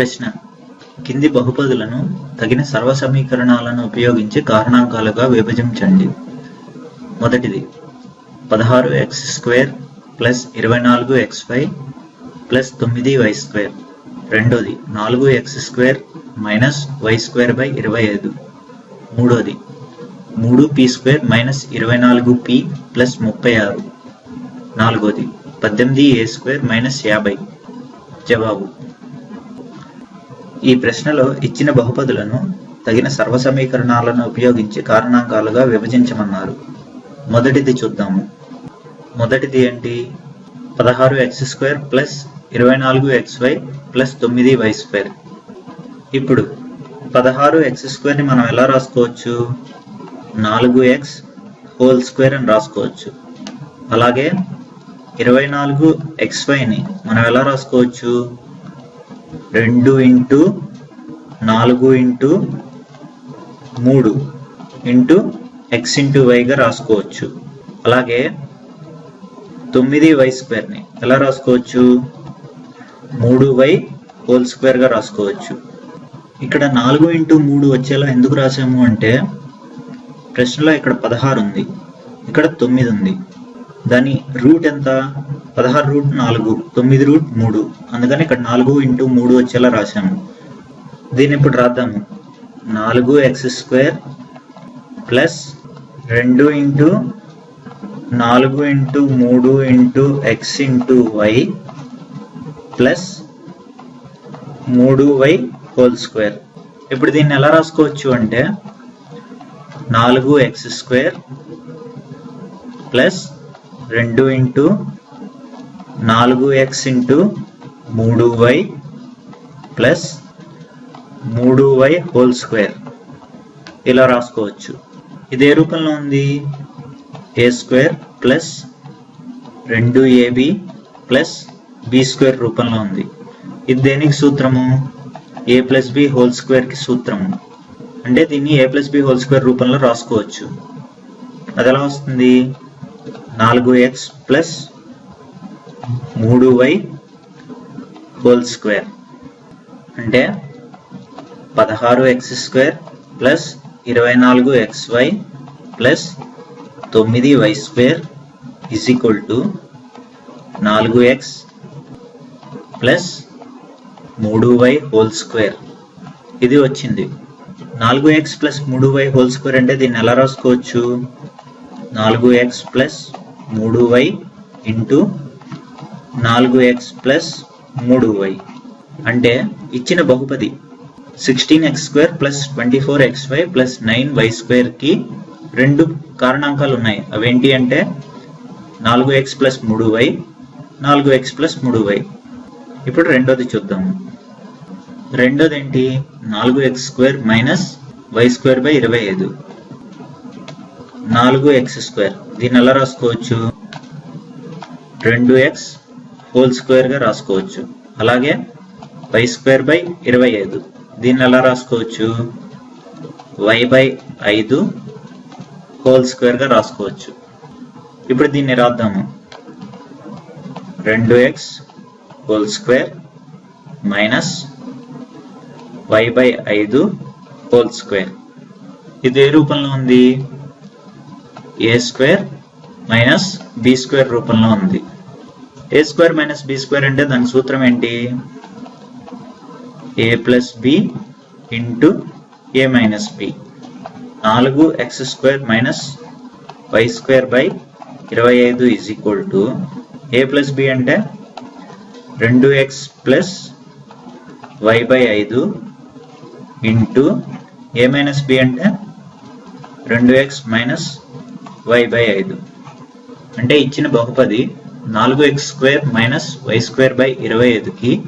ప్రశ్న. కింది బహుపదులను తగిన సర్వసమీకరణాలను ఉపయోగించి కారణాంకాలుగా విభజించండి. మొదటిది పదహారు ఎక్స్ స్క్వేర్ ప్లస్ ఇరవై నాలుగు ఎక్స్ వై ప్లస్ తొమ్మిది వై స్క్వేర్. రెండోది నాలుగు X square minus Y square by ఇరవై ఐదు. మూడోది మూడు పీ స్క్వేర్ మైనస్ ఇరవై నాలుగు పీ ప్లస్ ముప్పై ఆరు. నాలుగోది పద్దెనిమిది ఏ స్క్వేర్ మైనస్ యాభై. జవాబు ఈ ప్రశ్నలో ఇచ్చిన బహుపదులను తగిన సర్వసమీకరణాలను ఉపయోగించి కారణాంకాలుగా విభజించమన్నారు. మొదటిది చూద్దాము. మొదటిది ఏంటి? పదహారు ఎక్స్ స్క్వేర్ ప్లస్ ఇరవై నాలుగు ఎక్స్ వై ప్లస్ తొమ్మిది వై స్క్వేర్. ఇప్పుడు పదహారు ఎక్స్ స్క్వేర్ని మనం ఎలా రాసుకోవచ్చు? నాలుగు ఎక్స్ హోల్ స్క్వేర్ అని రాసుకోవచ్చు. అలాగే ఇరవై నాలుగు ఎక్స్ వైని మనం ఎలా రాసుకోవచ్చు? రెండు ఇంటూ నాలుగు ఇంటూ మూడు ఇంటూ ఎక్స్ ఇంటూ వైగా రాసుకోవచ్చు. అలాగే తొమ్మిది వై స్క్వేర్ని ఎలా రాసుకోవచ్చు? మూడు వై హోల్ స్క్వేర్గా రాసుకోవచ్చు. ఇక్కడ నాలుగు ఇంటూ మూడు వచ్చేలా ఎందుకు రాసాము అంటే ప్రశ్నలో ఇక్కడ పదహారు ఉంది ఇక్కడ తొమ్మిది ఉంది దాని రూట్ ఎంత? పదహారు రూట్ నాలుగు తొమ్మిది రూట్ మూడు. అందుకని ఇక్కడ నాలుగు ఇంటూ మూడు వచ్చేలా రాశాము. దీన్ని ఇప్పుడు రాద్దాము. నాలుగు ఎక్స్ స్క్వేర్ ప్లస్ రెండు ఇంటూ నాలుగు ఇంటూ మూడు into x into y plus మూడు వై హోల్ స్క్వేర్. ఇప్పుడు దీన్ని ఎలా రాసుకోవచ్చు అంటే నాలుగు ఎక్స్ స్క్వేర్ ప్లస్ రెండు ఇంటూ నాలుగు ఎక్స్ ఇంటూ మూడు వై ప్లస్ మూడు వై హోల్ స్క్వేర్. ఇలా రాసుకోవచ్చు. ఇది ఏ రూపంలో ఉంది. ఏ స్క్వేర్ ప్లస్ రెండు a b plus b square రూపంలో ఉంది. ఇది దేనికి సూత్రము? ఏ ప్లస్ బి హోల్ స్క్వేర్కి సూత్రము. అంటే దీన్ని A plus b whole square రూపంలో రాసుకోవచ్చు. అది ఎలా వస్తుంది? నాలుగు ఎక్స్ ప్లస్ మూడు వై హోల్ స్క్వేర్. అంటే పదహారు ఎక్స్ స్క్వేర్ ప్లస్ ఇరవై నాలుగు ఎక్స్ వై ప్లస్ తొమ్మిది y square is equal to నాలుగు ఎక్స్ ప్లస్ మూడు వై హోల్ స్క్వేర్. ఇది వచ్చింది. నాలుగు ఎక్స్ ప్లస్ మూడు వై హోల్ స్క్వేర్ అంటే దీన్ని ఎలా రాసుకోవచ్చు? నాలుగు ఎక్స్ ప్లస్ మూడు వై ఇంటూ నాలుగు ఎక్స్ ప్లస్ మూడు వై. అంటే ఇచ్చిన బహుపది sixteen X square plus twenty four x y plus nine y స్క్వేర్కి రెండు కారణాంకాలు ఉన్నాయి అవేంటి అంటే నాలుగు ఎక్స్ ప్లస్ మూడు వై నాలుగు ఎక్స్ ప్లస్ మూడు వై. ఇప్పుడు రెండోది చూద్దాం. రెండోది ఏంటి నాలుగు x square minus y square by ఇరవై ఐదు. నాలుగు ఎక్స్ స్క్వేర్. దీన్ని ఎలా రాసుకోవచ్చు? రెండు ఎక్స్ హోల్ స్క్వేర్గా రాసుకోవచ్చు. అలాగే వై స్క్వేర్ బై ఇరవై ఐదు. దీన్ని ఎలా రాసుకోవచ్చు? వై బై ఐదు హోల్ స్క్వేర్గా రాసుకోవచ్చు. ఇప్పుడు దీన్ని రాద్దాము. రెండు X whole square minus Y by ఐదు హోల్ స్క్వేర్ ఇది ఏ రూపంలో ఉంది? A square minus B square రూపంలో ఉంది. A square minus B square అంటే దాని సూత్రం ఏంటి? A plus B into A minus B నాలుగు X square minus Y square by ఇరవై ఐదు is equal to A plus B అంటే రెండు ఎక్స్ ప్లస్ వై బై ఐదు ఇంటూ ఏ మైనస్ బి అంటే రెండు ఎక్స్ మైనస్ వై బై ఐదు. అంటే ఇచ్చిన బహుపది నాలుగు X square minus Y square by ఇరవై ఐదుకి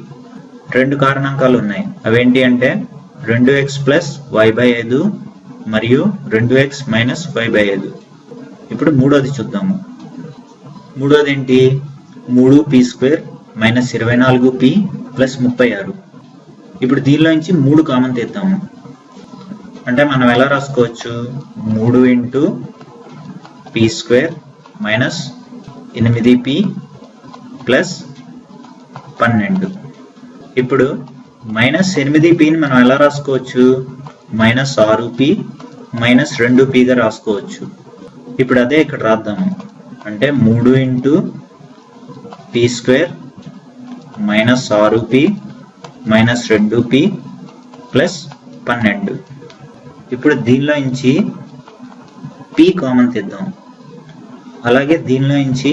రెండు కారణాంకాలు ఉన్నాయి. అవేంటి అంటే రెండు ఎక్స్ ప్లస్ వై బై ఐదు మరియు రెండు ఎక్స్ మైనస్ వై బై ఐదు. ఇప్పుడు మూడోది చూద్దాము. మూడోది ఏంటి మూడు పీ స్క్వేర్ మైనస్ ఇరవై నాలుగు పి ప్లస్ ముప్పై ఆరు. ఇప్పుడు దీనిలో నుంచి మూడు కామన్ తీద్దాము. అంటే మనం ఎలా రాసుకోవచ్చు? మూడు ఇంటూ పీ స్క్వేర్ మైనస్ ఎనిమిది పి ప్లస్ పన్నెండు. ఇప్పుడు మైనస్ ఎనిమిది పిని మనం ఎలా రాసుకోవచ్చు? మైనస్ ఆరు పి మైనస్ రెండు పిగా రాసుకోవచ్చు. ఇప్పుడు అదే ఇక్కడ రాద్దాము అంటే మూడు ఇంటూ పి స్క్వేర్ మైనస్ ఆరు పి మైనస్ రెండు పి ప్లస్ పన్నెండు. ఇప్పుడు దీనిలో నుంచి పి కామన్ తెద్దాం. అలాగే దీనిలో నుంచి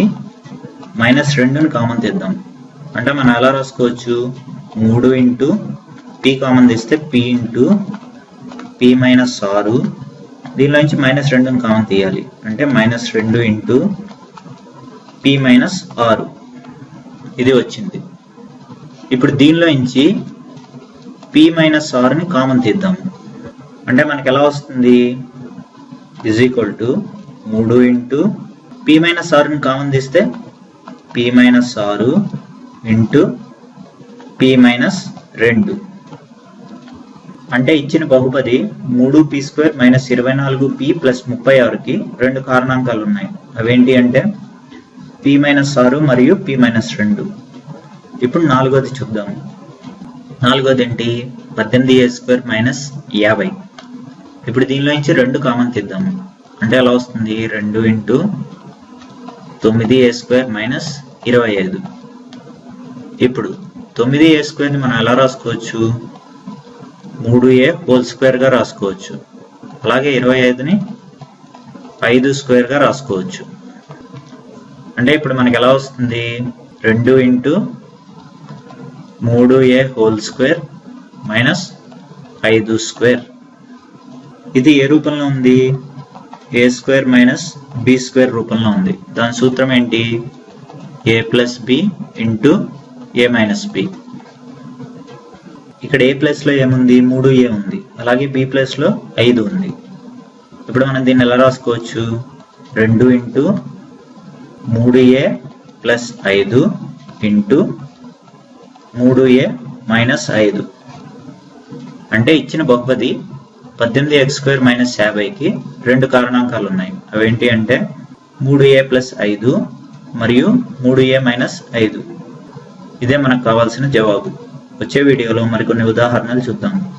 మైనస్ రెండుని కామన్ తెద్దాం. అంటే మనం ఎలా రాసుకోవచ్చు? మూడు ఇంటూ పి కామన్ తీస్తే పి ఇంటూ పి మైనస్ ఆరు. దీనిలో నుంచి మైనస్ రెండుని కామన్ తీయాలి. అంటే మైనస్ రెండు ఇంటూ పి మైనస్ ఆరు. ఇది వచ్చింది. ఇప్పుడు దీనిలో నుంచి పి మైనస్ ఆరుని కామన్ తీద్దాము అంటే మనకి ఎలా వస్తుంది? ఈజ్ ఈక్వల్ టు మూడు ఇంటూ పి మైనస్ ఆరుని కామన్ తీస్తే పి మైనస్ ఆరు ఇంటూ పి మైనస్ రెండు. అంటే ఇచ్చిన బహుపది మూడు పి స్క్వేర్ మైనస్ ఇరవై నాలుగు పి ప్లస్ ముప్పై ఆరుకి రెండు కారణాంకాలు ఉన్నాయి. అవేంటి అంటే పి మైనస్ ఆరు మరియు పి మైనస్ రెండు. ఇప్పుడు నాలుగోది చూద్దాం నాలుగోది ఏంటి? పద్దెనిమిది ఏ స్క్వేర్ మైనస్ యాభై. ఇప్పుడు దీనిలో నుంచి రెండు కామన్ తీద్దాము. అంటే ఎలా వస్తుంది? రెండు ఇంటూ తొమ్మిది ఏ స్క్వేర్ మైనస్ ఇరవై ఐదు. ఇప్పుడు తొమ్మిది ఏ స్క్వేర్ని మనం ఎలా రాసుకోవచ్చు? మూడు ఏ హోల్ స్క్వేర్గా రాసుకోవచ్చు. అలాగే ఇరవై ఐదుని ఐదు స్క్వేర్గా రాసుకోవచ్చు. అంటే ఇప్పుడు మనకి ఎలా వస్తుంది? రెండు ఇంటూ మూడు ఏ హోల్ స్క్వేర్ మైనస్ ఐదు స్క్వేర్. ఇది ఏ రూపంలో ఉంది? A square minus B square రూపంలో ఉంది. దాని సూత్రం ఏంటి? A plus B into A minus B. ఇక్కడ ఏ ప్లస్లో ఏముంది? మూడు ఏ ఉంది. అలాగే బి ప్లస్లో ఐదు ఉంది. ఇప్పుడు మనం దీన్ని ఎలా రాసుకోవచ్చు? రెండు ఇంటూ మూడు ఏ ప్లస్ ఐదు ఇంటూ మూడు ఏ మైనస్ ఐదు. అంటే ఇచ్చిన బహుపది పద్దెనిమిది ఎక్స్ స్క్వేర్ మైనస్ యాభైకి రెండు కారణాంకాలు ఉన్నాయి. అవేంటి అంటే మూడు ఏ ప్లస్ ఐదు మరియు మూడు ఏ మైనస్ ఐదు. ఇదే మనకు కావాల్సిన జవాబు. వచ్చే వీడియోలో మరికొన్ని ఉదాహరణలు చూద్దాం.